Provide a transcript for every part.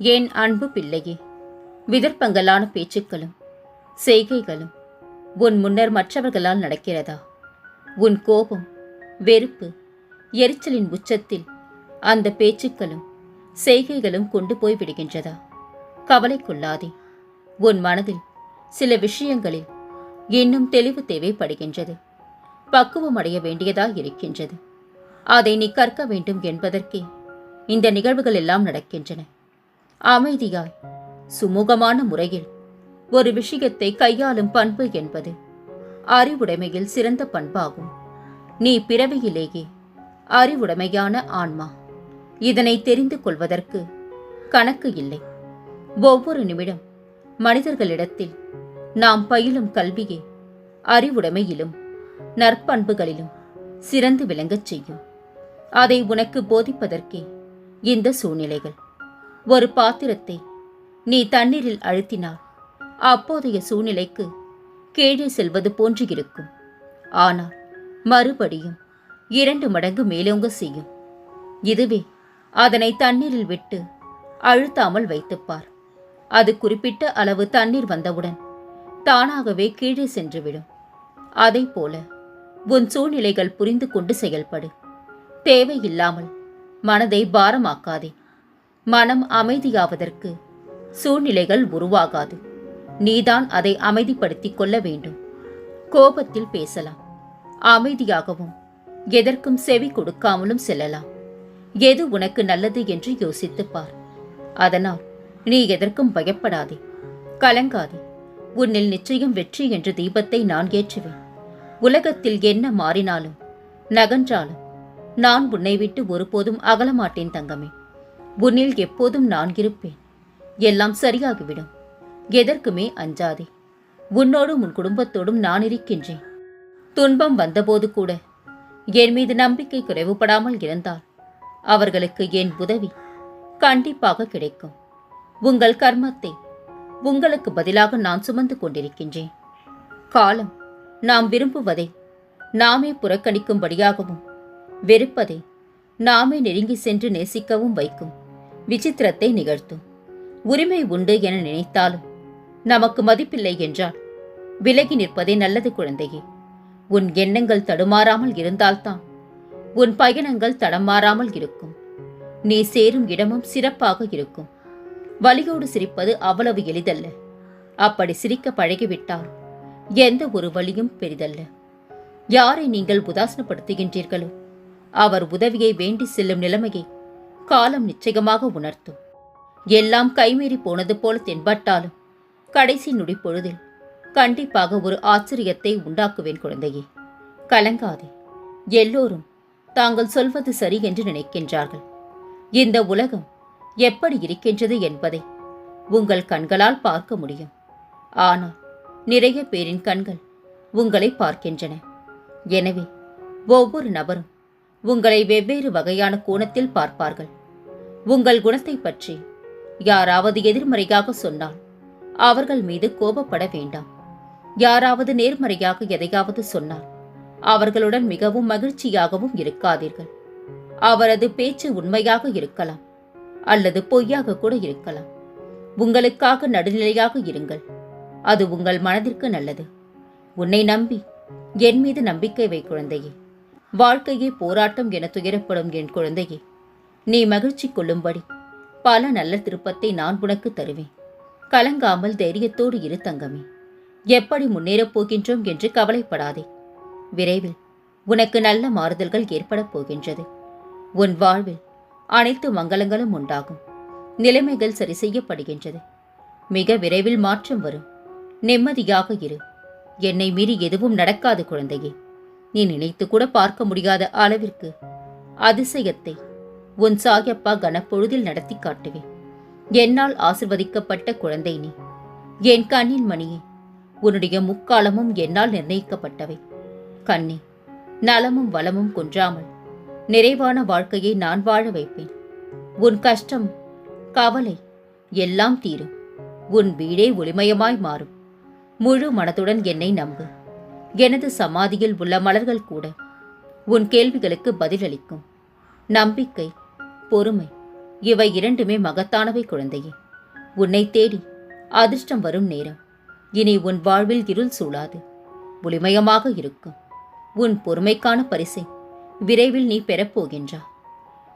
என் அன்பு பிள்ளையே? விதர்ப்பங்களான பேச்சுக்களும் செய்கைகளும் உன் முன்னர் மற்றவர்களால் நடக்கிறதா? உன் கோபம் வெறுப்பு எரிச்சலின் உச்சத்தில் அந்த பேச்சுக்களும் செய்கைகளும் கொண்டு போய் விடுகின்றதா? கவலை கொள்ளாதே. உன் மனதில் சில விஷயங்களில் இன்னும் தெளிவு தேவைப்படுகின்றது. பக்குவம் அடைய வேண்டியதாக இருக்கின்றது. அதை நீ கற்க வேண்டும் என்பதற்கே இந்த நிகழ்வுகள் எல்லாம் நடக்கின்றன. அமைதியாய் சுமூகமான முறையில் ஒரு விஷயத்தை கையாளும் பண்பு என்பது அறிவுடைமையில் சிறந்த பண்பாகும். நீ பிறவியிலேயே அறிவுடைமையான ஆன்மா. இதனை தெரிந்து கொள்வதற்கு கணக்கு இல்லை. ஒவ்வொரு நிமிடம் மனிதர்களிடத்தில் நாம் பயிலும் கல்வியே அறிவுடைமையிலும் நற்பண்புகளிலும் சிறந்து விளங்கச் செய்யும். அதை உனக்கு போதிப்பதற்கே இந்த சூழ்நிலைகள். ஒரு பாத்திரத்தை நீ தண்ணீரில் அழுத்தினால் அப்போதைய சூழ்நிலைக்கு கீழே செல்வது போன்று இருக்கும் ஆனால் மறுபடியும் இரண்டு மடங்கு மேலோங்க செய்யும். இதுவே அதனை தண்ணீரில் விட்டு அழுத்தாமல் வைத்துப்பார். அது குறிப்பிட்ட அளவு தண்ணீர் வந்தவுடன் தானாகவே கீழே சென்றுவிடும். அதைப் போல உன் சூழ்நிலைகள் புரிந்து கொண்டு செயல்படு. தேவையில்லாமல் மனதை பாரமாக்காதே. மனம் அமைதியாவதற்கு சூழ்நிலைகள் உருவாகாது. நீதான் அதை அமைதிப்படுத்திக் கொள்ள வேண்டும். கோபத்தில் பேசலாம். அமைதியாகவும் எதற்கும் செவி கொடுக்காமலும் செல்லலாம். எது உனக்கு நல்லது என்று யோசித்துப் பார். அதனால் நீ எதற்கும் பயப்படாதே. கலங்காதே. உன்னில் நிச்சயம் வெற்றி என்ற தீபத்தை நான் ஏற்றுவேன். உலகத்தில் என்ன மாறினாலும் நகன்றாலும் நான் உன்னை விட்டு ஒருபோதும் அகலமாட்டேன் தங்கமே. உன்னில் எப்போதும் நான் இருப்பேன். எல்லாம் சரியாகிவிடும். எதற்குமே அஞ்சாதே. உன்னோடும் உன் குடும்பத்தோடும் நான் இருக்கின்றேன். துன்பம் வந்தபோது கூட என் மீது நம்பிக்கை குறைவுபடாமல் இருந்தால் அவர்களுக்கு என் உதவி கண்டிப்பாக கிடைக்கும். உங்கள் கர்மத்தை உங்களுக்கு பதிலாக நான் சுமந்து கொண்டிருக்கின்றேன். காலம் நாம் விரும்புவதை நாமே புறக்கணிக்கும்படியாகவும் வெறுப்பதை நாமே நெருங்கி சென்று நேசிக்கவும் வைக்கும். விசித்திரத்தை நிகழ்த்தும் உரிமை உண்டு என நினைத்தாலும் நமக்கு மதிப்பில்லை என்றால் விலகி நிற்பதே நல்லது குழந்தையே. உன் எண்ணங்கள் தடுமாறாமல் இருந்தால்தான் உன் பயணங்கள் தடமாறாமல் இருக்கும். நீ சேரும் இடமும் சிறப்பாக இருக்கும். வலியோடு சிரிப்பது அவ்வளவு எளிதல்ல. அப்படி சிரிக்க பழகிவிட்டால் எந்த ஒரு வழியும் பெரிதல்ல. யாரை நீங்கள் உதாசனப்படுத்துகின்றீர்களோ அவர் உதவியை வேண்டி செல்லும் நிலைமையை காலம் நிச்சயமாக உணர்த்தும். எல்லாம் கைமீறி போனது போல தென்பட்டாலும் கடைசி நொடி பொழுதில் கண்டிப்பாக ஒரு ஆச்சரியத்தை உண்டாக்குவேன் குழந்தையே. கலங்காதே எல்லோரும் தாங்கள் சொல்வது சரி என்று நினைக்கின்றார்கள். இந்த உலகம் எப்படி இருக்கின்றது என்பதை உங்கள் கண்களால் பார்க்க முடியும். ஆனால் நிறைய பேரின் கண்கள் உங்களை பார்க்கின்றன. எனவே ஒவ்வொரு நபரும் உங்களை வெவ்வேறு வகையான கோணத்தில் பார்ப்பார்கள். உங்கள் குணத்தை பற்றி யாராவது எதிர்மறையாக சொன்னால் அவர்கள் மீது கோபப்பட வேண்டாம். யாராவது நேர்மறையாக எதையாவது சொன்னால் அவர்களுடன் மிகவும் மகிழ்ச்சியாகவும் இருக்காதீர்கள். அவரது பேச்சு உண்மையாக இருக்கலாம் அல்லது பொய்யாக கூட இருக்கலாம். உங்களுக்காக நடுநிலையாக இருங்கள். அது உங்கள் மனதிற்கு நல்லது. உன்னை நம்பி என் மீது நம்பிக்கை வை குழந்தையே. வாழ்க்கையே போராட்டம் என துயரப்படும் என் குழந்தையே. நீ மகிழ்ச்சி கொள்ளும்படி. பல நல்ல திருப்பத்தை நான் உனக்கு தருவேன். கலங்காமல் தைரியத்தோடு இரு தங்கமே. எப்படி முன்னேறப் போகின்றோம் என்று கவலைப்படாதே. விரைவில் உனக்கு நல்ல மாறுதல்கள் ஏற்படப் போகின்றது. உன் வாழ்வில் அனைத்து மங்களங்களும் உண்டாகும். நிலைமைகள் சரி செய்யப்படுகின்றது. மிக விரைவில் மாற்றம் வரும். நிம்மதியாக இரு. என்னை மீறி எதுவும் நடக்காது குழந்தையே. நீ நினைத்து கூட பார்க்க முடியாத அளவிற்கு அதிசயத்தை உன் சாயப்பா கனப்பொழுதில் நடத்தி காட்டுவேன். என்னால் ஆசிர்வதிக்கப்பட்ட குழந்தை நீ. என் கண்ணின் மணியே உன்னுடைய முக்காலமும் என்னால் நிர்ணயிக்கப்பட்டவை. கண்ணே நலமும் வளமும் குன்றாமல் நிறைவான வாழ்க்கையை நான் வாழ வைப்பேன். உன் கஷ்டம் கவலை எல்லாம் தீரும். உன் வீடே ஒளிமயமாய் மாறும். முழு மனதுடன் என்னை நம்பு. எனது சமாதியில் உள்ள மலர்கள் கூட உன் கேள்விகளுக்கு பதிலளிக்கும். நம்பிக்கை பொறுமை. இவை இரண்டுமே மகத்தானவை குழந்தையே. உன்னை தேடி அதிர்ஷ்டம் வரும் நேரம். இனி உன் வாழ்வில் இருள் சூழாது. ஒளிமயமாக இருக்கும். உன் பொறுமைக்கான பரிசை விரைவில் நீ பெறப்போகின்றா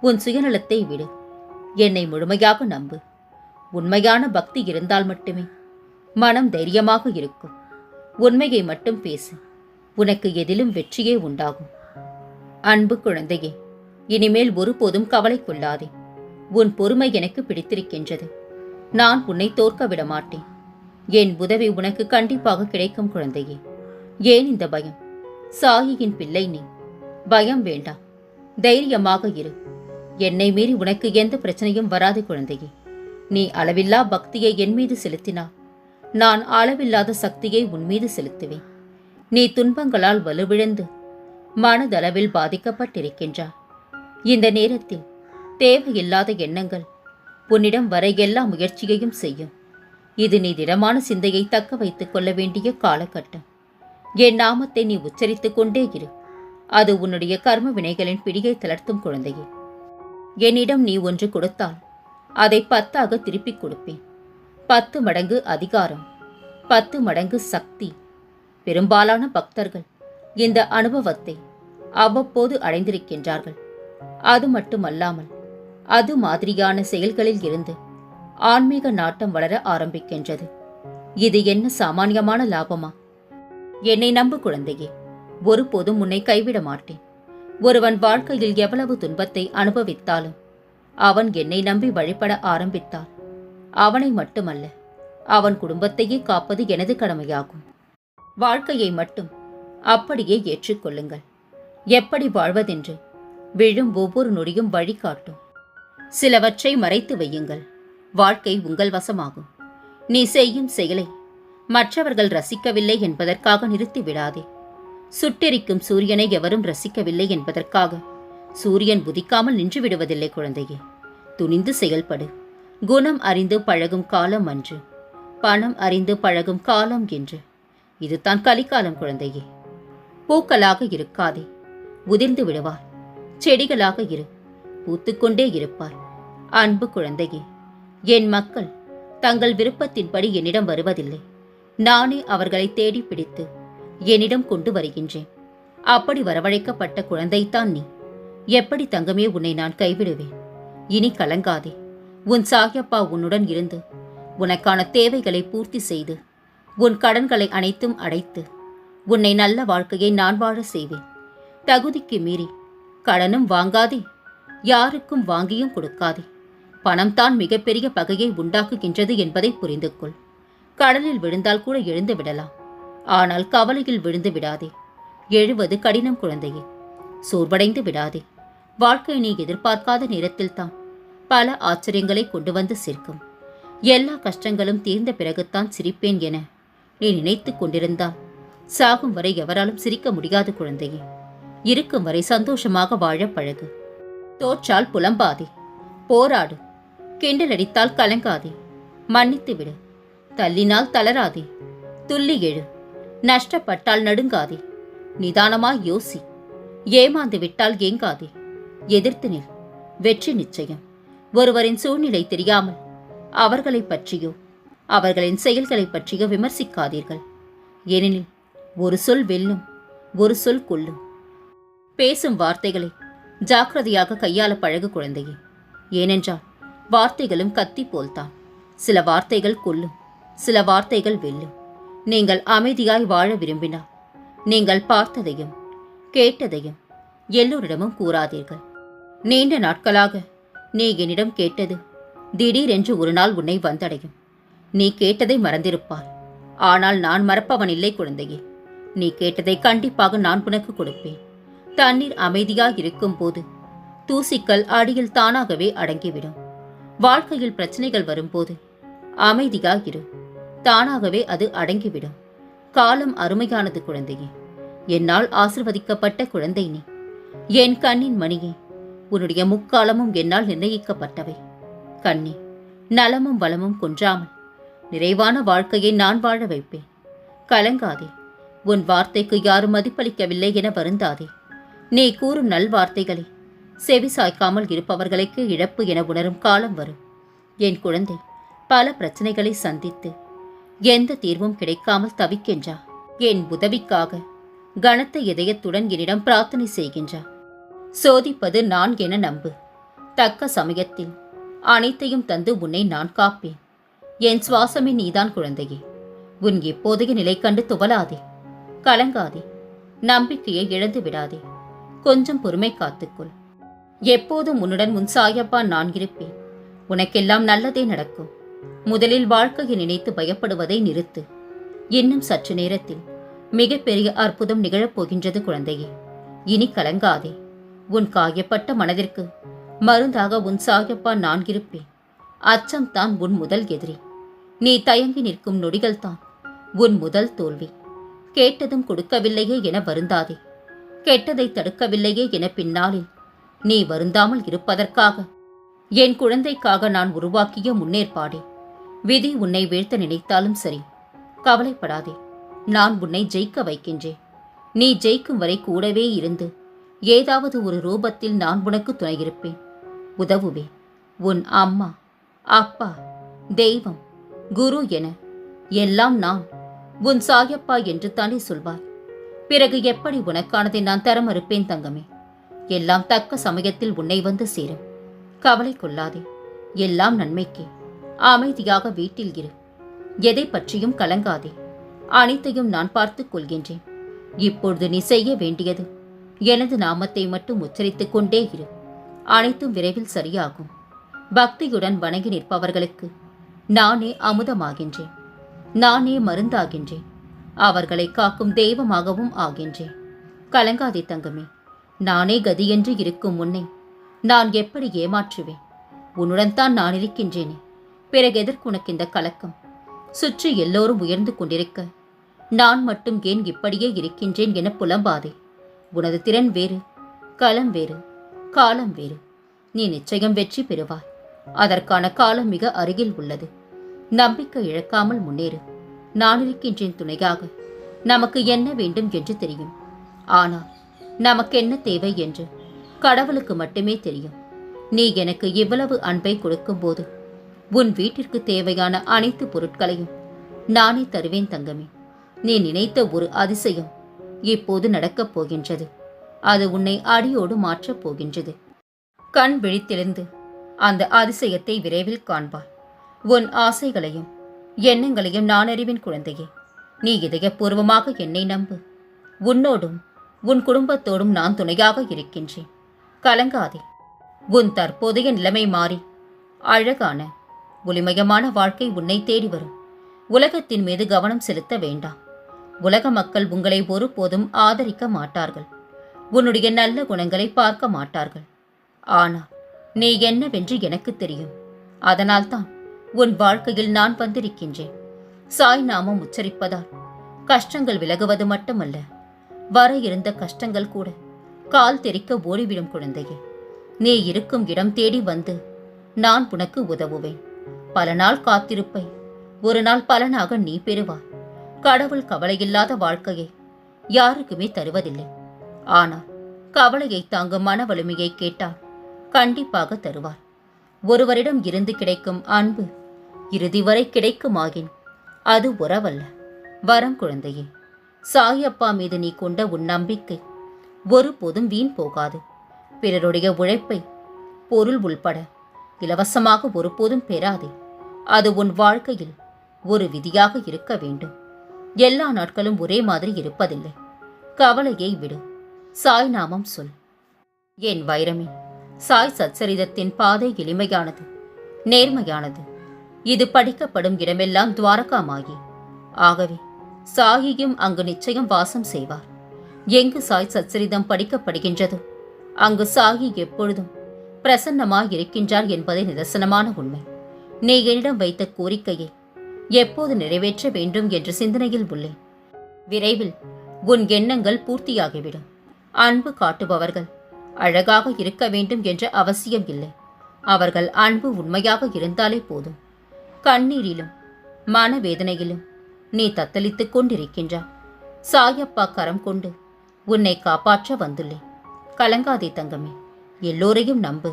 உன் சுயநலத்தை விடு. என்னை முழுமையாக நம்பு. உண்மையான பக்தி இருந்தால் மட்டுமே மனம் தைரியமாக இருக்கும். உண்மையை மட்டும் பேசு. உனக்கு எதிலும் வெற்றியே உண்டாகும். அன்பு குழந்தையே இனிமேல் ஒருபோதும் கவலை கொள்ளாதே உன் பொறுமை எனக்கு பிடித்திருக்கின்றது. நான் உன்னை தோற்க விட மாட்டேன் என் உதவி உனக்கு கண்டிப்பாக கிடைக்கும் குழந்தையே. ஏன் இந்த பயம்? சாயியின் பிள்ளை நீ. பயம் வேண்டாம் தைரியமாக இரு. என்னை மீறி உனக்கு எந்த பிரச்சனையும் வராது குழந்தையே. நீ அளவில்லா பக்தியை என் மீது செலுத்தினார் நான் அளவில்லாத சக்தியை உன் மீது செலுத்துவேன். நீ துன்பங்களால் வலுவிழந்து மனதளவில் பாதிக்கப்பட்டிருக்கின்றாய். இந்த நேரத்தில் தேவையில்லாத எண்ணங்கள் உன்னிடம் வர எல்லா முயற்சியையும் செய்யும். இது நீ திடமான சிந்தையை தக்க வைத்துக் கொள்ள வேண்டிய காலகட்டம். என் நாமத்தை நீ உச்சரித்துக் கொண்டே இரு. அது உன்னுடைய கர்ம வினைகளின் பிடியை தளர்த்தும் குழந்தையே. என்னிடம் நீ ஒன்று கொடுத்தால் அதை பத்தாக திருப்பிக் கொடுப்பேன். பத்து மடங்கு அதிகாரம் பத்து மடங்கு சக்தி. பெரும்பாலான பக்தர்கள் இந்த அனுபவத்தை அவ்வப்போது அடைந்திருக்கின்றார்கள். அது மட்டுமல்லாமல் அது மாதிரியான செயல்களில் இருந்து ஆன்மீக நாட்டம் வளர ஆரம்பிக்கின்றது. இது என்ன சாமானியமான லாபமா? என்னை நம்பு குழந்தையே ஒருபோதும் உன்னை கைவிட மாட்டேன். ஒருவன் வாழ்க்கையில் எவ்வளவு துன்பத்தை அனுபவித்தாலும் அவன் என்னை நம்பி வழிபட ஆரம்பித்தால் அவனை மட்டுமல்ல அவன் குடும்பத்தையே காப்பது எனது கடமையாகும். வாழ்க்கையை மட்டும் அப்படியே ஏற்றுக்கொள்ளுங்கள். எப்படி வாழ்வதென்று விழும் ஒவ்வொரு நொடியும் வழிகாட்டும் சிலவற்றை மறைத்து வையுங்கள். வாழ்க்கை உங்கள் வசமாகும். நீ செய்யும் செயலை மற்றவர்கள் ரசிக்கவில்லை என்பதற்காக நிறுத்திவிடாதே சுட்டெரிக்கும் சூரியனை எவரும் ரசிக்கவில்லை என்பதற்காக சூரியன் உதிக்காமல் நின்று விடுவதில்லை குழந்தையே. துணிந்து செயல்படு. குணம் அறிந்து பழகும் காலம் அன்று. பணம் அறிந்து பழகும் காலம் என்று. இதுதான் கலிக்காலம் குழந்தையே. பூக்களாக இருக்காதே. உதிர்ந்து விடுவார் செடிகளாக இரு. பூத்துக்கொண்டே இருப்பார். அன்பு குழந்தையே என் மக்கள் தங்கள் விருப்பத்தின்படி என்னிடம் வருவதில்லை. நானே அவர்களை தேடி பிடித்து என்னிடம் கொண்டு வருகின்றேன். அப்படி வரவழைக்கப்பட்ட குழந்தைத்தான் நீ. எப்படி தங்கமே உன்னை நான் கைவிடுவேன்? இனி கலங்காதே. உன் சாகியப்பா உன்னுடன் இருந்து உனக்கான தேவைகளை பூர்த்தி செய்து உன் கடன்களை அனைத்தும் அடைத்து உன்னை நல்ல வாழ்க்கையை நான் வாழ செய்வேன். தகுதிக்கு மீறி கடனும் வாங்காதே. யாருக்கும் வாங்கியும் கொடுக்காதே. பணம் தான் மிகப்பெரிய பகையை உண்டாக்குகின்றது என்பதை புரிந்து கொள் கடலில் விழுந்தால் கூட எழுந்து விடலாம். ஆனால் கவலையில் விழுந்து விடாதே. எழுவது கடினம் குழந்தையே. சோர்வடைந்து விடாதே. வாழ்க்கை நீ எதிர்பார்க்காத நேரத்தில்தான். பல ஆச்சரியங்களை கொண்டு வந்து சேர்க்கும். எல்லா கஷ்டங்களும் தீர்ந்த பிறகுத்தான் சிரிப்பேன் என நீ நினைத்துக் கொண்டிருந்தால் சாகும் வரை எவராலும் சிரிக்க முடியாது குழந்தையே. இருக்கும் வரை சந்தோஷமாக வாழ பழகு. தோற்றால் புலம்பாதே. போராடு. கிண்டலடித்தால் கலங்காதே. மன்னித்து விடு. தள்ளினால் தளராதே. துள்ளி எழு. நஷ்டப்பட்டால் நடுங்காதே. நிதானமாய் யோசி. ஏமாந்து விட்டால் ஏங்காதே. எதிர்த்து நில். வெற்றி நிச்சயம். ஒருவரின் சூழ்நிலை தெரியாமல். அவர்களைப் பற்றியோ அவர்களின் செயல்களைப் பற்றியோ விமர்சிக்காதீர்கள். ஏனெனில் ஒரு சொல் வெல்லும் ஒரு சொல் கொல்லும். பேசும் வார்த்தைகளை ஜாக்கிரதையாக கையாள பழகு குழந்தையே. ஏனென்றால் வார்த்தைகளும் கத்தி போல்தான். சில வார்த்தைகள் கொல்லும் சில வார்த்தைகள் வெல்லும். நீங்கள் அமைதியாய் வாழ விரும்பினால் நீங்கள் பார்த்ததையும் கேட்டதையும் எல்லோரிடமும் கூறாதீர்கள். நீண்ட நாட்களாக நீ என்னிடம் கேட்டது திடீரென்று ஒரு நாள் உன்னை வந்தடையும். நீ கேட்டதை மறந்திருப்பாய். ஆனால் நான் மறப்பவன் இல்லை குழந்தையே. நீ கேட்டதை கண்டிப்பாக நான் உனக்கு கொடுப்பேன். தண்ணீர் அமைதியாக இருக்கும் போது தூசிக்கல் அடியில் தானாகவே அடங்கிவிடும். வாழ்க்கையில் பிரச்சனைகள் வரும்போது அமைதியாக இரு தானாகவே அது அடங்கிவிடும். காலம் அருமையானது குழந்தையே. என்னால் ஆசிர்வதிக்கப்பட்ட குழந்தை நீ. என் கண்ணின் மணியே உன்னுடைய முக்காலமும் என்னால் நிர்ணயிக்கப்பட்டவை. கண்ணி நலமும் வளமும் குன்றாமல் நிறைவான வாழ்க்கையை நான் வாழ வைப்பேன். கலங்காதே உன் வார்த்தைக்கு யாரும் மதிப்பளிக்கவில்லை என வருந்தாதே. நீ கூறும் நல்வார்த்தைகளை செவி சாய்க்காமல் இருப்பவர்களுக்கு இழப்பு என உணரும் காலம் வரும். என் குழந்தை பல பிரச்சனைகளை சந்தித்து எந்த தீர்வும் கிடைக்காமல் தவிக்கின்றா? என் உதவிக்காக கனத்த இதயத்துடன் என்னிடம் பிரார்த்தனை செய்கின்றா? சோதிப்பது நான் என நம்பு. தக்க சமயத்தில் அனைத்தையும் தந்து உன்னை நான் காப்பேன். என் சுவாசமே நீதான் குழந்தையே. உன் இப்போதைய நிலை கண்டு துவலாதே கலங்காதே. நம்பிக்கையை இழந்து விடாதே. கொஞ்சம் பொறுமை காத்துக்கொள். எப்போதும் உன்னுடன் உன் சாயப்பா நான் இருப்பேன். உனக்கெல்லாம் நல்லதே நடக்கும். முதலில் வாழ்க்கையை நினைத்து பயப்படுவதை நிறுத்து. இன்னும் சற்று நேரத்தில் மிகப்பெரிய அற்புதம் நிகழப் போகின்றது குழந்தையே. இனி கலங்காதே. உன் காயப்பட்ட மனதிற்கு மருந்தாக உன் சாயப்பா நான் இருப்பேன். அச்சம் தான் உன் முதல் எதிரி. நீ தயங்கி நிற்கும் நொடிகள்தான் உன் முதல் தோல்வி. கேட்டதும் கொடுக்கவில்லையே என வருந்தாதே. கெட்டதை தடுக்கவில்லையே என பின்னாளில். நீ வருந்தாமல் இருப்பதற்காக. என் குழந்தைக்காக நான் உருவாக்கிய முன்னேற்பாடே. விதி உன்னை வீழ்த்த நினைத்தாலும் சரி. கவலைப்படாதே. நான் உன்னை ஜெயிக்க வைக்கின்றேன். நீ ஜெயிக்கும் வரை கூடவே இருந்து. ஏதாவது ஒரு ரூபத்தில் நான் உனக்கு துணையிருப்பேன். உதவுவேன் உன் அம்மா அப்பா தெய்வம் குரு என எல்லாம் நான் உன் சாயப்பா என்று தானே சொல்வார். பிறகு எப்படி உனக்கானதை நான் தர மறுப்பேன் தங்கமே? எல்லாம் தக்க சமயத்தில் உன்னை வந்து சேரும். கவலை கொள்ளாதே. எல்லாம் நன்மைக்கே. அமைதியாக வீட்டில் இரு. எதை பற்றியும் கலங்காதே. அனைத்தையும் நான் பார்த்துக் கொள்கின்றேன். இப்பொழுது நீ செய்ய வேண்டியது எனது நாமத்தை மட்டும் உச்சரித்துக் கொண்டே இரு. அனைத்தும் விரைவில் சரியாகும். பக்தியுடன் வணங்கி நிற்பவர்களுக்கு நானே அமுதமாகின்றேன். நானே மருந்தாகின்றேன். அவர்களை காக்கும் தெய்வமாகவும் ஆகின்றேன். கலங்காதே தங்கமே நானே கதியென்று இருக்கும் முன்னே நான் எப்படி ஏமாற்றுவேன்? உன்னுடன் தான் நான் இருக்கின்றேனே. பிறகு எதற்கு உனக்கு இந்த கலக்கம்? சுற்றி எல்லோரும் உயர்ந்து கொண்டிருக்க நான் மட்டும் ஏன் இப்படியே இருக்கின்றேன் என புலம்பாதே. உனது திறன் வேறு களம் வேறு காலம் வேறு. நீ நிச்சயம் வெற்றி பெறுவாய். அதற்கான காலம் மிக அருகில் உள்ளது. நம்பிக்கை இழக்காமல் முன்னேறு. நான் இருக்கின்றேன் துணையாக நமக்கு என்ன வேண்டும் என்று தெரியும். ஆனால் நமக்கு என்ன தேவை என்று கடவுளுக்கு மட்டுமே தெரியும். நீ எனக்கு இவ்வளவு அன்பை கொடுக்கும்போது உன் வீட்டிற்கு தேவையான அனைத்து பொருட்களையும் நானே தருவேன் தங்கமே. நீ நினைத்த ஒரு அதிசயம் இப்போது நடக்கப் போகின்றது. அது உன்னை அடியோடு மாற்றப் போகின்றது. கண் விழித்தெழுந்து அந்த அதிசயத்தை விரைவில் காண்பாய். உன் ஆசைகளையும் எண்ணங்களையும் நான் அறிவின் குழந்தையே. நீ இதயபூர்வமாக என்னை நம்பு. உன்னோடும் உன் குடும்பத்தோடும் நான் துணையாக இருக்கின்றேன். கலங்காதே. உன் தற்போதைய நிலைமை மாறி. அழகான ஒளிமயமான வாழ்க்கை உன்னை தேடி வரும். உலகத்தின் மீது கவனம் செலுத்த வேண்டாம். உலக மக்கள் உங்களை ஒருபோதும் ஆதரிக்க மாட்டார்கள். உன்னுடைய நல்ல குணங்களை பார்க்க மாட்டார்கள். ஆனால் நீ என்னவென்று எனக்கு தெரியும். அதனால்தான் உன் வாழ்க்கையில் நான் வந்திருக்கின்றேன். சாய் நாமம் உச்சரிப்பதால் கஷ்டங்கள் விலகுவது மட்டுமல்ல வர இருந்த கஷ்டங்கள் கூட கால் தெறிக்க ஓடிவிடும் குழந்தையே. நீ இருக்கும் இடம் தேடி வந்து நான் உனக்கு உதவுவேன். பல நாள் காத்திருப்பை ஒரு நாள் பலனாக நீ பெறுவாய் கடவுள் கவலையில்லாத வாழ்க்கையை யாருக்குமே தருவதில்லை. ஆனால் கவலையை தாங்கும் மன வலிமையை கேட்டால் கண்டிப்பாக தருவார். ஒருவரிடம் இருந்து கிடைக்கும் அன்பு இறுதி வரை கிடைக்குமாகின்? அது உறவல்ல. வரம் குழந்தையே சாயப்பா மீது நீ கொண்ட உன் நம்பிக்கை ஒருபோதும் வீண் போகாது. பிறருடைய உழைப்பை பொருள் உள்பட இலவசமாக ஒருபோதும் பெறாதே. அது உன் வாழ்க்கையில் ஒரு விதியாக இருக்க வேண்டும். எல்லா நாட்களும் ஒரே மாதிரி இருப்பதில்லை. கவலையை விடு. சாய் நாமம் சொல். என் வைரமே சாய் சச்சரிதத்தின் பாதை எளிமையானது நேர்மையானது. இது படிக்கப்படும் இடமெல்லாம் துவாரகாமாகி ஆகவே சாகியும் அங்கு நிச்சயம் வாசம் செய்வார். எங்கு சாய் சச்சரிதம் படிக்கப்படுகின்றதோ? அங்கு சாகி எப்பொழுதும் பிரசன்னமாய் இருக்கின்றார் என்பதே நிதர்சனமான உண்மை. நீ என்னிடம் வைத்த கோரிக்கையை எப்போது நிறைவேற்ற வேண்டும் என்ற சிந்தனையில் உள்ளேன் விரைவில் உன் எண்ணங்கள் பூர்த்தியாகிவிடும். அன்பு காட்டுபவர்கள் அழகாக இருக்க வேண்டும் என்ற அவசியம் இல்லை. அவர்கள் அன்பு உண்மையாக இருந்தாலே போதும். கண்ணீரிலும் மனவேதனையிலும் நீ தத்தளித்துக் கொண்டிருக்கின்றாய் சாயப்பா கரம் கொண்டு உன்னை காப்பாற்ற வந்துள்ளேன் கலங்காதே தங்கமே எல்லோரையும் நம்பு.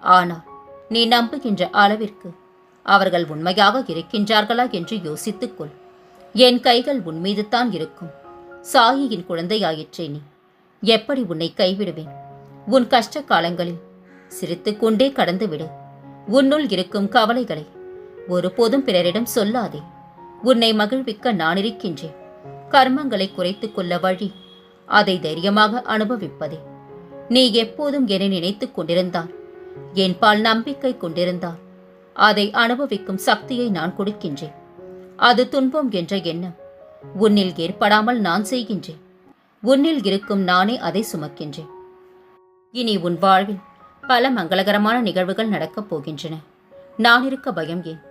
ஆனால் நீ நம்புகின்ற அளவிற்கு அவர்கள் உண்மையாக இருக்கின்றார்களா என்று யோசித்துக்கொள் என் கைகள் உன் மீதுதான் இருக்கும். சாயியின் குழந்தையாயிற்றே நீ. எப்படி உன்னை கைவிடுவேன்? உன் கஷ்ட காலங்களில் சிரித்துக்கொண்டே கடந்துவிடு. உன்னுள் இருக்கும் கவலைகளை ஒருபோதும் பிறரிடம் சொல்லாதே. உன்னை மகிழ்விக்க நான் இருக்கின்றேன் கர்மங்களை குறைத்துக் கொள்ள வழி அதை தைரியமாக அனுபவிப்பதே. நீ எப்போதும் என்னை நினைத்துக் கொண்டிருந்தால் என் பால் நம்பிக்கை கொண்டிருந்தால் அதை அனுபவிக்கும் சக்தியை நான் கொடுக்கின்றேன். அது துன்பம் என்ற எண்ணம் உன்னில் ஏற்படாமல் நான் செய்கின்றேன். உன்னில் இருக்கும் நானே அதை சுமக்கின்றேன். இனி உன் வாழ்வில் பல மங்களகரமான நிகழ்வுகள் நடக்கப் போகின்றன. நான் இருக்க பயம் ஏன்?